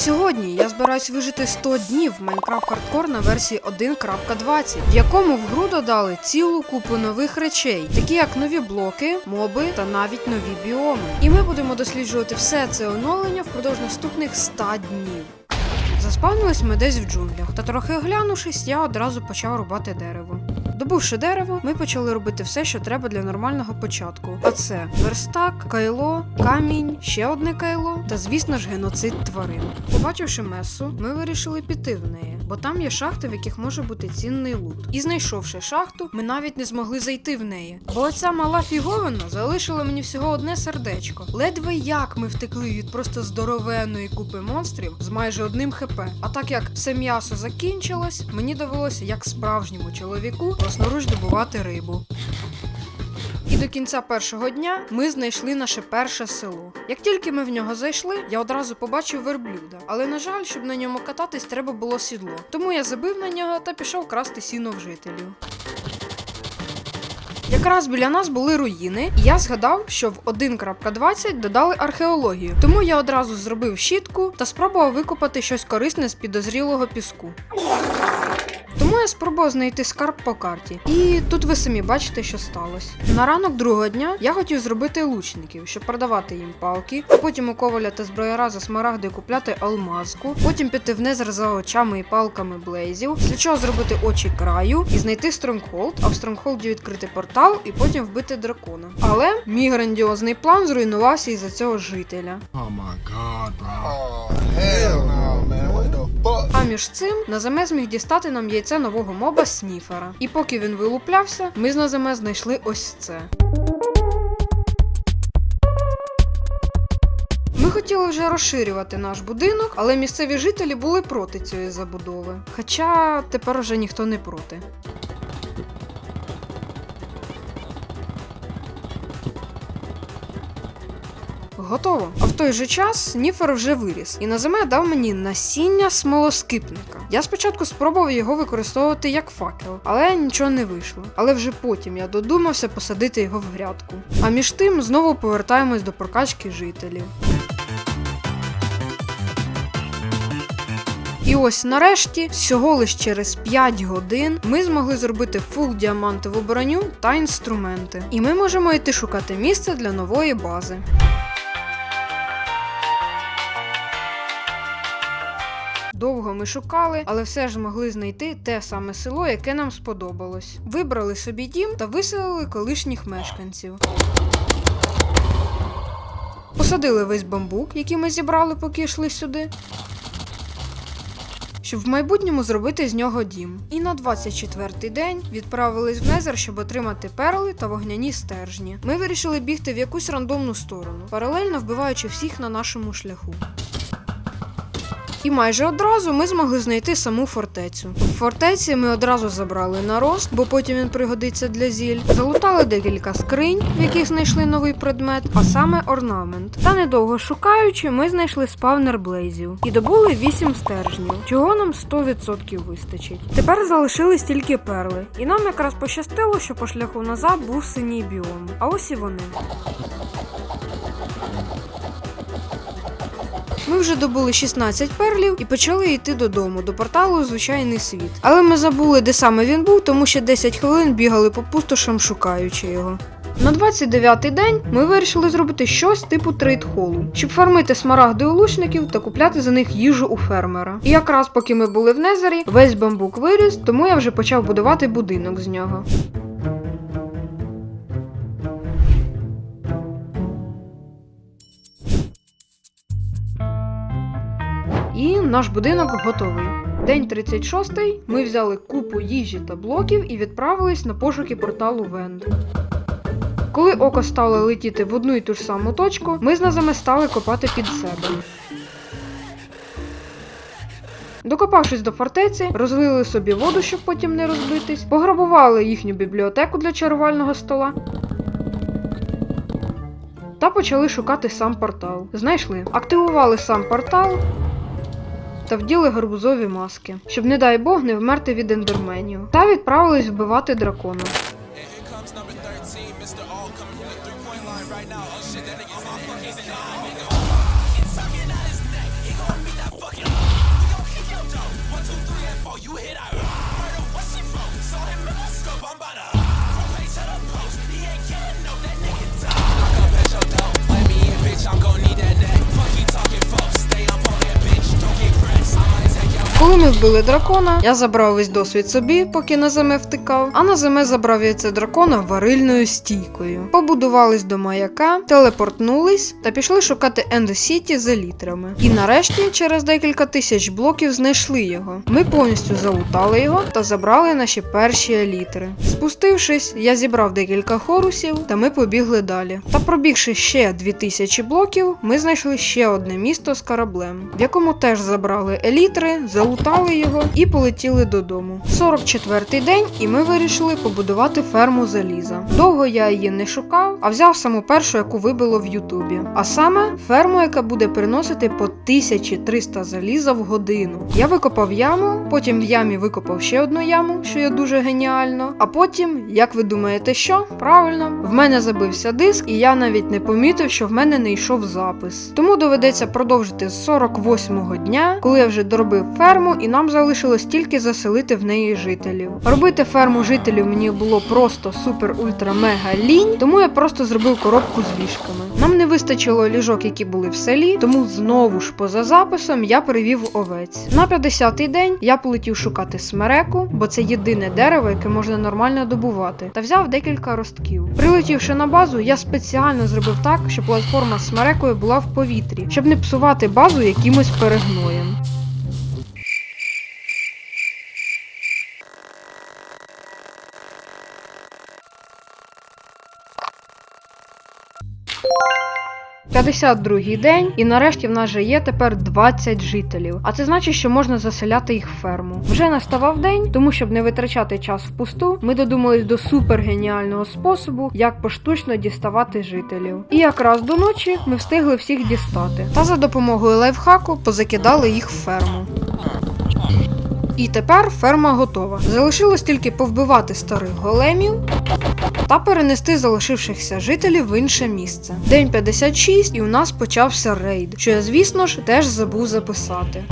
Сьогодні я збираюсь вижити 100 днів Minecraft Hardcore на версії 1.20, в якому в гру додали цілу купу нових речей, такі як нові блоки, моби та навіть нові біоми. І ми будемо досліджувати все це оновлення впродовж наступних 100 днів. Заспавнились ми десь в джунглях, та трохи оглянувшись, я одразу почав рубати дерево. Добувши дерево, ми почали робити все, що треба для нормального початку. А це верстак, кайло, камінь, ще одне кайло та, звісно ж, геноцид тварин. Побачивши месу, ми вирішили піти в неї, бо там є шахти, в яких може бути цінний лут. І знайшовши шахту, ми навіть не змогли зайти в неї. Бо оця мала фіговина залишила мені всього одне сердечко. Ледве як ми втекли від просто здоровенної купи монстрів з майже одним хп. А так як все м'ясо закінчилось, мені довелося, як справжньому чоловіку, власноруч добувати рибу. І до кінця першого дня ми знайшли наше перше село. Як тільки ми в нього зайшли, я одразу побачив верблюда. Але на жаль, щоб на ньому кататись, треба було сідло. Тому я забив на нього та пішов красти сіно в жителів. Якраз біля нас були руїни, і я згадав, що в 1.20 додали археологію. Тому я одразу зробив щітку та спробував викопати щось корисне з підозрілого піску. Тому я спробував знайти скарб по карті. І тут ви самі бачите, що сталося. На ранок другого дня я хотів зробити лучників, щоб продавати їм палки, а потім у коваля та зброяра за смарагди купляти алмазку, потім піти в незер за очами і палками блейзів, для чого зробити очі краю і знайти стронгхолд, а в стронгхолді відкрити портал і потім вбити дракона. Але мій грандіозний план зруйнувався із-за цього жителя. Oh my god, bro. Oh, hell no, man. А між цим Назаме зміг дістати нам яйце нового моба Сніфера. І поки він вилуплявся, ми з Назаме знайшли ось це. Ми хотіли вже розширювати наш будинок, але місцеві жителі були проти цієї забудови. Хоча тепер уже ніхто не проти. Готово. А в той же час Ніфер вже виріс, і Наземе дав мені насіння смолоскипника. Я спочатку спробував його використовувати як факел, але нічого не вийшло. Але вже потім я додумався посадити його в грядку. А між тим знову повертаємось до прокачки жителів. І ось нарешті, всього лиш через 5 годин, ми змогли зробити фул діамантову броню та інструменти. І ми можемо йти шукати місце для нової бази. Довго ми шукали, але все ж змогли знайти те саме село, яке нам сподобалось. Вибрали собі дім та виселили колишніх мешканців. Посадили весь бамбук, який ми зібрали, поки йшли сюди. Щоб в майбутньому зробити з нього дім. І на 24-й день відправились в Незер, щоб отримати перли та вогняні стержні. Ми вирішили бігти в якусь рандомну сторону, паралельно вбиваючи всіх на нашому шляху. І майже одразу ми змогли знайти саму фортецю. В фортеці ми одразу забрали нарост, бо потім він пригодиться для зіль. Залутали декілька скринь, в яких знайшли новий предмет, а саме орнамент. Та недовго шукаючи, ми знайшли спавнер блейзів і добули 8 стержнів, чого нам 100% вистачить. Тепер залишились тільки перли, і нам якраз пощастило, що по шляху назад був синій біом. А ось і вони. Ми вже добули 16 перлів і почали йти додому, до порталу звичайний світ. Але ми забули, де саме він був, тому ще 10 хвилин бігали по пустошам, шукаючи його. На 29-й день ми вирішили зробити щось типу трейд-холу, щоб фармити смарагди у лучників та купляти за них їжу у фермера. І якраз поки ми були в Незері, весь бамбук виріс, тому я вже почав будувати будинок з нього. І наш будинок готовий. День 36 ми взяли купу їжі та блоків і відправились на пошуки порталу Венд. Коли око стало летіти в одну і ту ж саму точку, ми з назами стали копати під себе. Докопавшись до фортеці, розлили собі воду, щоб потім не розбитись, пограбували їхню бібліотеку для чарувального стола. Та почали шукати сам портал. Знайшли, активували сам портал та вділи гарбузові маски, щоб, не дай Бог, не вмерти від ендерменів. Та відправились вбивати дракона. Ми вбили дракона, я забрав весь досвід собі, поки Наземе втикав, а Наземе забрав яйце дракона варильною стійкою. Побудувались до маяка, телепортнулись та пішли шукати Ендо Сіті за літрами. І нарешті, через декілька тисяч блоків, знайшли його. Ми повністю залутали його та забрали наші перші елітри. Спустившись, я зібрав декілька хорусів, та ми побігли далі. Та пробігши ще 2000 блоків, ми знайшли ще одне місто з кораблем, в якому теж забрали елітри, залутали його і полетіли додому. 44-й день, і ми вирішили побудувати ферму заліза. Довго я її не шукав, а взяв саму першу, яку вибило в Ютубі. А саме ферму, яка буде приносити по 1300 заліза в годину. Я викопав яму, потім в ямі викопав ще одну яму, що є дуже геніально. А потім, як ви думаєте, що? Правильно, в мене забився диск, і я навіть не помітив, що в мене не йшов запис. Тому доведеться продовжити з 48-го дня, коли я вже доробив ферму, і нам залишилось тільки заселити в неї жителів. Робити ферму жителів мені було просто супер ультра мега лінь, тому я просто зробив коробку з ліжками. Нам не вистачило ліжок, які були в селі, тому знову ж поза записом я перевів овець. На 50-й день я полетів шукати смереку, бо це єдине дерево, яке можна нормально добувати, та взяв декілька ростків. Прилетівши на базу, я спеціально зробив так, щоб платформа з смерекою була в повітрі, щоб не псувати базу якимось перегноєм. П'ятдесят другий день, і нарешті в нас же є тепер 20 жителів. А це значить, що можна заселяти їх в ферму. Вже наставав день, тому щоб не витрачати час впусту, ми додумались до супергеніального способу, як поштучно діставати жителів. І якраз до ночі ми встигли всіх дістати. Та за допомогою лайфхаку позакидали їх в ферму. І тепер ферма готова. Залишилось тільки повбивати старих големів та перенести залишившихся жителів в інше місце. День 56, і у нас почався рейд, що я, звісно ж, теж забув записати.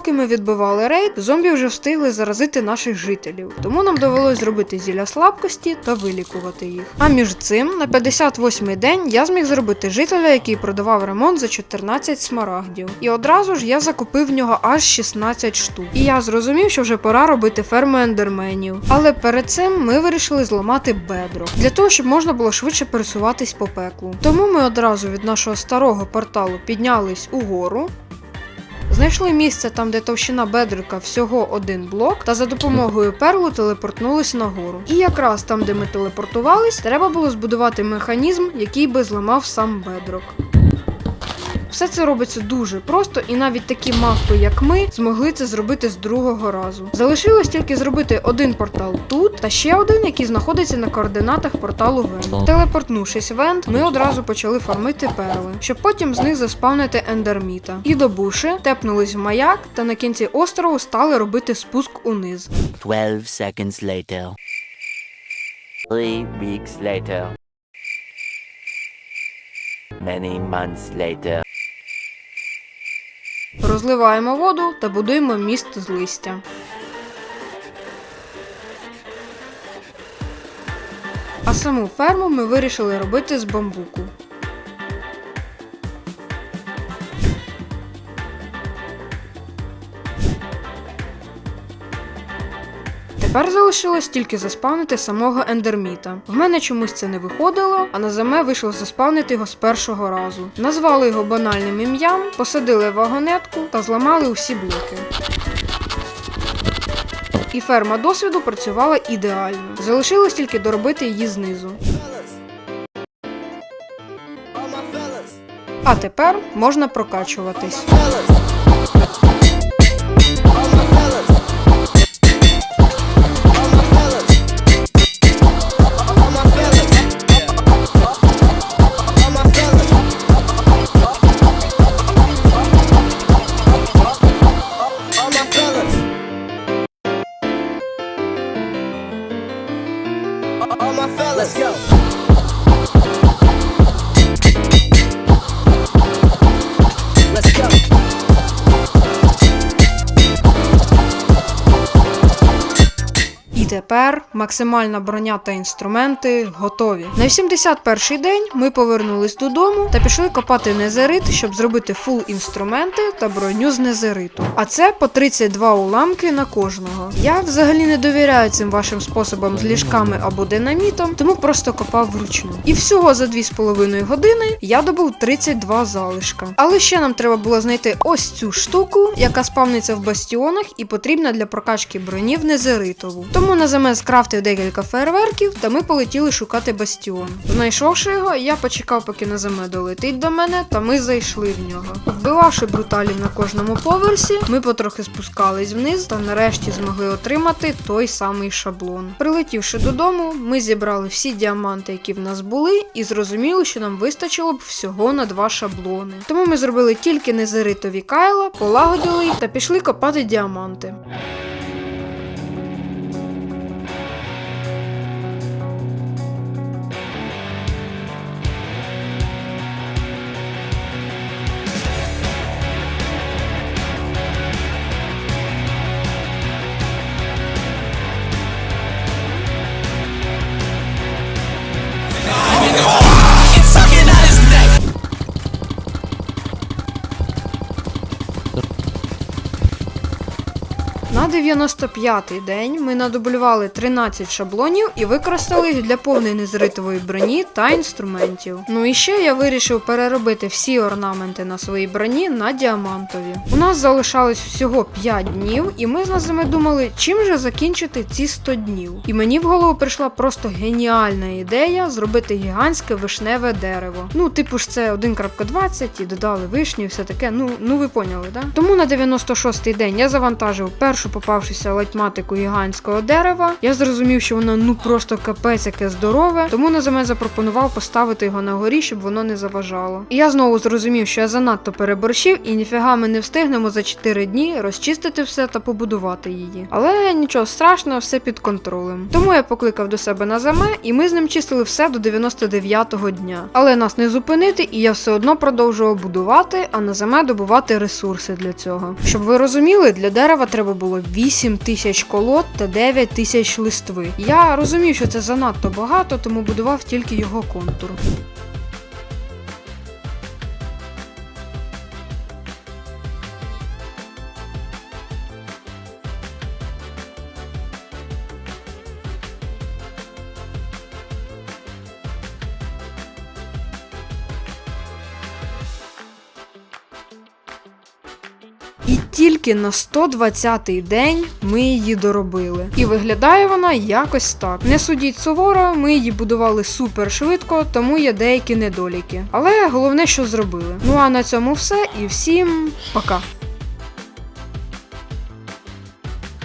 Поки ми відбивали рейд, зомбі вже встигли заразити наших жителів, тому нам довелось зробити зілля слабкості та вилікувати їх. А між цим, на 58-й день я зміг зробити жителя, який продавав ремонт за 14 смарагдів. І одразу ж я закупив в нього аж 16 штук. І я зрозумів, що вже пора робити ферму ендерменів. Але перед цим ми вирішили зламати бедро для того, щоб можна було швидше пересуватись по пеклу. Тому ми одразу від нашого старого порталу піднялись угору. Знайшли місце там, де товщина бедрика всього один блок, та за допомогою перлу телепортнулись нагору. І якраз там, де ми телепортувались, треба було збудувати механізм, який би зламав сам бедрок. Все це робиться дуже просто, і навіть такі мавпи, як ми, змогли це зробити з другого разу. Залишилось тільки зробити один портал тут, та ще один, який знаходиться на координатах порталу Вент. Телепортнувшись в Вент, ми одразу почали фармити перли, щоб потім з них заспавнити ендерміта. І добувши, тепнулись в маяк, та на кінці острову стали робити спуск униз. 12 seconds later. Three weeks later. Many months later. Розливаємо воду та будуємо міст з листя. А саму ферму ми вирішили робити з бамбуку. Тепер залишилось тільки заспавнити самого ендерміта. В мене чомусь це не виходило, а на заме вийшло заспавнити його з першого разу. Назвали його банальним ім'ям, посадили вагонетку та зламали усі блоки. І ферма досвіду працювала ідеально. Залишилось тільки доробити її знизу. А тепер можна прокачуватись. Тепер максимальна броня та інструменти готові. На 81-й день ми повернулись додому та пішли копати незерит, щоб зробити фул інструменти та броню з незериту. А це по 32 уламки на кожного. Я взагалі не довіряю цим вашим способам з ліжками або динамітом, тому просто копав вручну. І всього за 2,5 години я добув 32 залишка. Але ще нам треба було знайти ось цю штуку, яка спавниться в бастіонах і потрібна для прокачки броні в незеритову. Тому на замес скрафтив декілька фейерверків, та ми полетіли шукати бастіон. Знайшовши його, я почекав, поки Назаме долетить до мене, та ми зайшли в нього. Вбивавши бруталів на кожному поверсі, ми потрохи спускались вниз та нарешті змогли отримати той самий шаблон. Прилетівши додому, ми зібрали всі діаманти, які в нас були, і зрозуміли, що нам вистачило б всього на два шаблони. Тому ми зробили тільки незеритові кайла, полагодили їх та пішли копати діаманти. На 95-й день ми надублювали 13 шаблонів і використали їх для повної незритової броні та інструментів. Ну і ще я вирішив переробити всі орнаменти на своїй броні на діамантові. У нас залишалось всього 5 днів, і ми з Назами думали, чим же закінчити ці 100 днів. І мені в голову прийшла просто геніальна ідея зробити гігантське вишневе дерево. Ну, типу ж це 1.20 і додали вишні, і все таке. Ну, ну ви поняли, да? Тому на 96-й день я завантажив першу попавшуся лайтматику гігантського дерева. Я зрозумів, що воно ну просто капець яке здорове, тому Назаме запропонував поставити його на горі, щоб воно не заважало. І я знову зрозумів, що я занадто переборщив, і ніфіга ми не встигнемо за 4 дні розчистити все та побудувати її. Але нічого страшного, все під контролем. Тому я покликав до себе Назаме, і ми з ним чистили все до 99-го дня. Але нас не зупинити, і я все одно продовжував будувати, а Назаме добувати ресурси для цього. Щоб ви розуміли, для дерева треба було 8 тисяч колод та 9 тисяч листви. Я розумів, що це занадто багато, тому будував тільки його контур. І тільки на 120-й день ми її доробили. І виглядає вона якось так. Не судіть суворо, ми її будували супер швидко, тому є деякі недоліки. Але головне, що зробили. Ну а на цьому все і всім пока.